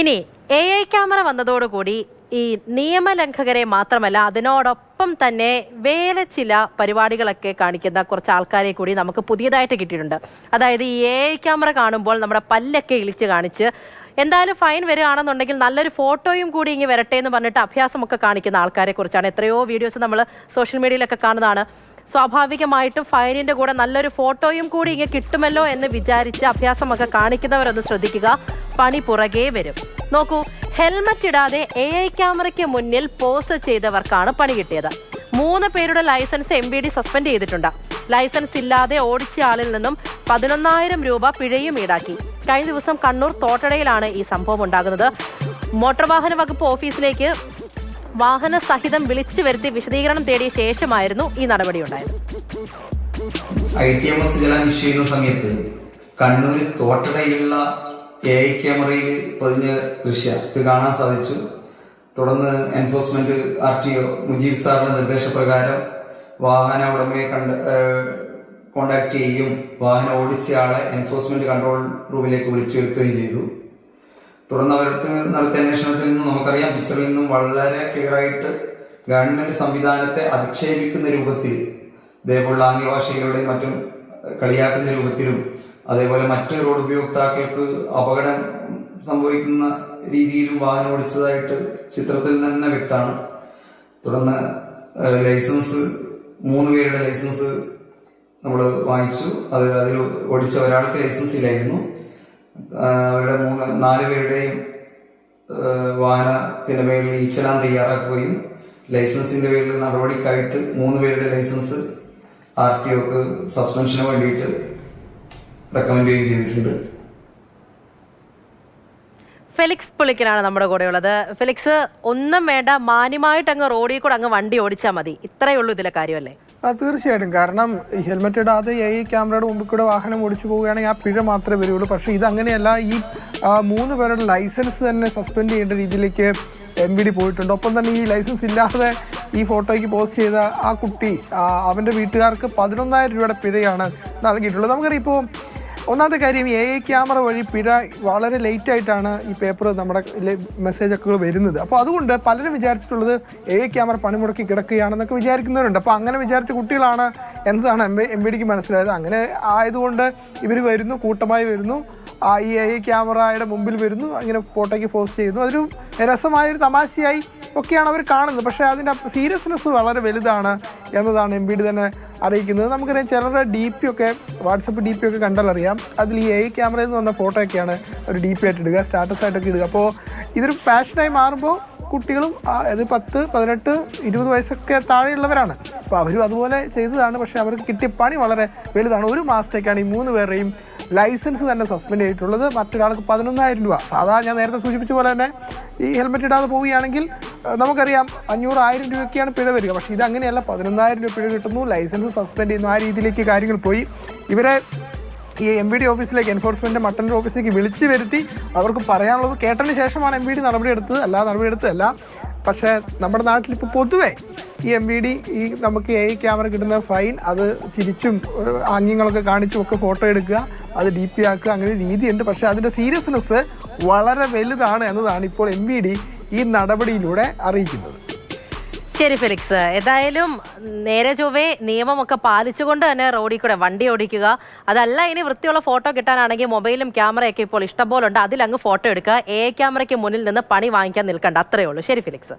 ഇനി A I camera വന്നതോടുകൂടി ഈ നിയമലംഘകരെ മാത്രമല്ല അതിനോടൊപ്പം തന്നെ വേറെ ചില പരിപാടികളൊക്കെ കാണിക്കുന്ന കുറച്ച് ആൾക്കാരെ കൂടി നമുക്ക് പുതിയതായിട്ട് കിട്ടിയിട്ടുണ്ട്. അതായത് ഈ എ ഐ ക്യാമറ കാണുമ്പോൾ നമ്മുടെ പല്ലൊക്കെ ഇളിച്ച് കാണിച്ച് എന്തായാലും ഫൈൻ വരികയാണെന്നുണ്ടെങ്കിൽ നല്ലൊരു ഫോട്ടോയും കൂടി ഇങ്ങനെ വരട്ടെ എന്ന് പറഞ്ഞിട്ട് അഭ്യാസമൊക്കെ കാണിക്കുന്ന ആൾക്കാരെ കുറിച്ചാണ് എത്രയോ വീഡിയോസ് നമ്മൾ സോഷ്യൽ മീഡിയയിലൊക്കെ കാണുന്നതാണ്. സ്വാഭാവികമായിട്ടും ഫൈനിന്റെ കൂടെ നല്ലൊരു ഫോട്ടോയും കൂടി ഇങ്ങനെ കിട്ടുമല്ലോ എന്ന് വിചാരിച്ച് അഭ്യാസമൊക്കെ കാണിക്കുന്നവരൊന്ന് ശ്രദ്ധിക്കുക. പണി പുറകെ വരും. നോക്കൂ ഹെൽമറ്റ് ഇടാതെ എ ഐ ക്യാമറയ്ക്ക് മുന്നിൽ പോസ് ചെയ്തവർക്കാണ് പണി കിട്ടിയത്. മൂന്ന് പേരുടെ licence M V D suspend ചെയ്തിട്ടുണ്ട്. ലൈസൻസ് ഇല്ലാതെ ഓടിച്ച ആളിൽ നിന്നും പതിനൊന്നായിരം രൂപ പിഴയും ഈടാക്കി. കഴിഞ്ഞ ദിവസം കണ്ണൂർ തോട്ടടയിലാണ് ഈ സംഭവം ഉണ്ടാകുന്നത്. മോട്ടോർ വാഹന വകുപ്പ് ഓഫീസിലേക്ക് വാഹന സഹിതം വിളിച്ചു വരുത്തി വിശദീകരണം തേടിയ ശേഷമായിരുന്നു ഈ നടപടിയുണ്ടായത്. ഐ ടി എം എസ് ജലം ചെയ്യുന്ന സമയത്ത് കണ്ണൂർ തോട്ടടയിലുള്ള എ ഐ ക്യാമറയിൽ പതിഞ്ഞ ദൃശ്യ ഇത് കാണാൻ സാധിച്ചു. തുടർന്ന് enforcement R T O Mujeeb സാറിന്റെ നിർദ്ദേശപ്രകാരം വാഹന ഉടമയെ കണ്ട് കോണ്ടാക്ട് ചെയ്യുകയും വാഹനം ഓടിച്ച ആളെ എൻഫോഴ്സ്മെന്റ് കൺട്രോൾ റൂമിലേക്ക് വിളിച്ചു വരുത്തുകയും ചെയ്തു. തുടർന്ന് അവരുടെ നടത്തിയ നിന്നും നമുക്കറിയാം പിക്ചറിൽ നിന്നും വളരെ ക്ലിയർ ആയിട്ട് ഗവൺമെന്റ് സംവിധാനത്തെ അധിക്ഷേപിക്കുന്ന രൂപത്തിൽ ഇതേപോലുള്ള ആംഗ്യഭാഷയിലൂടെയും മറ്റും കളിയാക്കുന്ന രൂപത്തിലും അതേപോലെ മറ്റ് റോഡ് ഉപയോക്താക്കൾക്ക് അപകടം സംഭവിക്കുന്ന രീതിയിലും വാഹനം ഓടിച്ചതായിട്ട് ചിത്രത്തിൽ തന്നെ വ്യക്തമാണ്. തുടർന്ന് ലൈസൻസ് മൂന്ന് പേരുടെ ലൈസൻസ് നമ്മൾ വാങ്ങിച്ചു. അത് അതിൽ ഓടിച്ച ഒരാൾക്ക് ലൈസൻസ് ഇല്ലായിരുന്നു. അവരുടെ മൂന്ന് നാല് പേരുടെയും വാഹനത്തിന്റെ പേരിൽ ഈച്ചലാൻ തയ്യാറാക്കുകയും ലൈസൻസിന്റെ പേരിൽ നടപടിക്കായിട്ട് മൂന്ന് പേരുടെ ലൈസൻസ് ആർ ടി ഒക്ക് സസ്പെൻഷന് വേണ്ടിയിട്ട് റെക്കമെൻഡ് ചെയ്യുകയും ചെയ്തിട്ടുണ്ട്. ഫെലിക്സ് പുളിക്കനാണ് നമ്മുടെ കൂടെ ഉള്ളത് ഫെലിക്സ് ഒന്നും വേണ്ട മാന്യമായിട്ട് അങ്ങ് റോഡിൽ കൂടെ അങ്ങ് വണ്ടി ഓടിച്ചാൽ മതി. ഇത്രയേ ഉള്ളൂ ഇതിലെ കാര്യമല്ലേ? തീർച്ചയായിട്ടും. കാരണം ഹെൽമെറ്റ് ഇടാതെ എ ഐ ക്യാമറയുടെ മുമ്പിൽ കൂടെ വാഹനം ഓടിച്ചു പോവുകയാണെങ്കിൽ ആ പിഴ മാത്രമേ വരുള്ളൂ. പക്ഷേ ഇത് അങ്ങനെയല്ല ഈ മൂന്ന് പേരുടെ ലൈസൻസ് തന്നെ സസ്പെൻഡ് ചെയ്യേണ്ട രീതിയിലേക്ക് എം ബി ഡി പോയിട്ടുണ്ട്. ഒപ്പം തന്നെ ഈ ലൈസൻസ് ഇല്ലാതെ ഈ ഫോട്ടോയ്ക്ക് പോസ്റ്റ് ചെയ്ത ആ കുട്ടി അവന്റെ വീട്ടുകാർക്ക് പതിനൊന്നായിരം രൂപയുടെ പിഴയാണ് നൽകിയിട്ടുള്ളത്. നമുക്കറിയാം ഇപ്പോൾ ഒന്നാമത്തെ കാര്യം എ ഐ ക്യാമറ വഴി പിഴ വളരെ ലേറ്റ് ആയിട്ടാണ് ഈ പേപ്പർ നമ്മുടെ മെസ്സേജ് ഒക്കെ വരുന്നത്. അപ്പോൾ അതുകൊണ്ട് പലരും വിചാരിച്ചിട്ടുള്ളത് എ ഐ ക്യാമറ പണിമുടക്കി കിടക്കുകയാണെന്നൊക്കെ വിചാരിക്കുന്നവരുണ്ട്. അപ്പോൾ അങ്ങനെ വിചാരിച്ച കുട്ടികളാണ് എന്നതാണ് എം എം ബി ഡിക്ക് മനസ്സിലായത്. അങ്ങനെ ആയതുകൊണ്ട് ഇവർ വരുന്നു കൂട്ടമായി വരുന്നു. ഈ എ ഐ ക്യാമറയുടെ മുമ്പിൽ വരുന്നു അങ്ങനെ ഫോട്ടോയ്ക്ക് പോസ്റ്റ് ചെയ്യുന്നു. അതൊരു രസമായൊരു തമാശയായി ഒക്കെയാണ് അവർ കാണുന്നത്. പക്ഷേ അതിന്റെ സീരിയസ്നെസ് വളരെ വലുതാണ് എന്നതാണ് എം ബി ഡി തന്നെ അറിയിക്കുന്നത്. നമുക്കറിയാം ചിലരുടെ ഡി പി ഒക്കെ വാട്സപ്പ് ഡി പി ഒക്കെ കണ്ടാൽ അറിയാം. അതിൽ ഈ എ ക്യാമറയിൽ നിന്ന് വന്ന ഫോട്ടോ ഒക്കെയാണ് ഒരു ഡി പി ആയിട്ട് ഇടുക സ്റ്റാറ്റസ് ആയിട്ടൊക്കെ ഇടുക. അപ്പോൾ ഇതൊരു ഫാഷനായി മാറുമ്പോൾ കുട്ടികളും അത് പത്ത് പതിനെട്ട് ഇരുപത് വയസ്സൊക്കെ താഴെയുള്ളവരാണ്. അപ്പോൾ അവരും അതുപോലെ ചെയ്തതാണ്. പക്ഷേ അവർക്ക് കിട്ടിയ പണി വളരെ വലുതാണ്. ഒരു മാസത്തേക്കാണ് ഈ മൂന്ന് പേരുടെയും ലൈസൻസ് തന്നെ സസ്പെൻഡ് ചെയ്തിട്ടുള്ളത്. മറ്റൊരാൾക്ക് പതിനൊന്നായിരം രൂപ. സാധാ ഞാൻ നേരത്തെ സൂചിപ്പിച്ച പോലെ തന്നെ ഈ ഹെൽമെറ്റ് ഇടാതെ പോവുകയാണെങ്കിൽ നമുക്കറിയാം അഞ്ഞൂറ് ആയിരം രൂപയ്ക്കാണ് പിഴ വരിക. പക്ഷേ ഇത് അങ്ങനെയല്ല പതിനൊന്നായിരം രൂപ പിഴ കിട്ടുന്നു ലൈസൻസ് സസ്പെൻഡ് ചെയ്യുന്നു ആ രീതിയിലേക്ക് കാര്യങ്ങൾ പോയി. ഇവരെ ഈ എം ബി ഡി ഓഫീസിലേക്ക് എൻഫോഴ്സ്മെന്റ് മട്ടന്റെ ഓഫീസിലേക്ക് വിളിച്ചു വരുത്തി അവർക്ക് പറയാനുള്ളത് കേട്ടതിന് ശേഷമാണ് എം ബി ഡി നടപടിയെടുത്തത് അല്ല നടപടിയെടുത്തതല്ല പക്ഷേ നമ്മുടെ നാട്ടിൽ ഇപ്പോൾ പൊതുവേ ഈ എം ബി ഡി ഈ നമുക്ക് എ ക്യാമറ കിട്ടുന്ന ഫൈൻ അത് തിരിച്ചും ആംഗ്യങ്ങളൊക്കെ കാണിച്ചും ഒക്കെ ഫോട്ടോ എടുക്കുക അത് ഡി പി ആക്കുക അങ്ങനെ രീതിയുണ്ട്. പക്ഷേ അതിന്റെ സീരിയസ്നെസ് വളരെ വലുതാണ് എന്നതാണ് ഇപ്പോൾ എം ബി ഡി ഈ നടപടിയിലൂടെ അറിയിക്കുന്നത്. ശരി ഫെലിക്സ്. ഏതായാലും നേരെ ചൊവ്വേ നിയമമൊക്കെ പാലിച്ചുകൊണ്ട് തന്നെ റോഡിൽ കൂടെ വണ്ടി ഓടിക്കുക. അതല്ല ഇനി വൃത്തിയുള്ള ഫോട്ടോ കിട്ടാനാണെങ്കിൽ മൊബൈലും ക്യാമറയൊക്കെ ഇപ്പോൾ ഇഷ്ടംപോലെ ഉണ്ട് അതിലങ്ങ് ഫോട്ടോ എടുക്കുക. എ ക്യാമറയ്ക്ക് മുന്നിൽ നിന്ന് പണി വാങ്ങിക്കാൻ നിൽക്കണ്ട. അത്രയേ ഉള്ളൂ. ശരി ഫെലിക്സ്.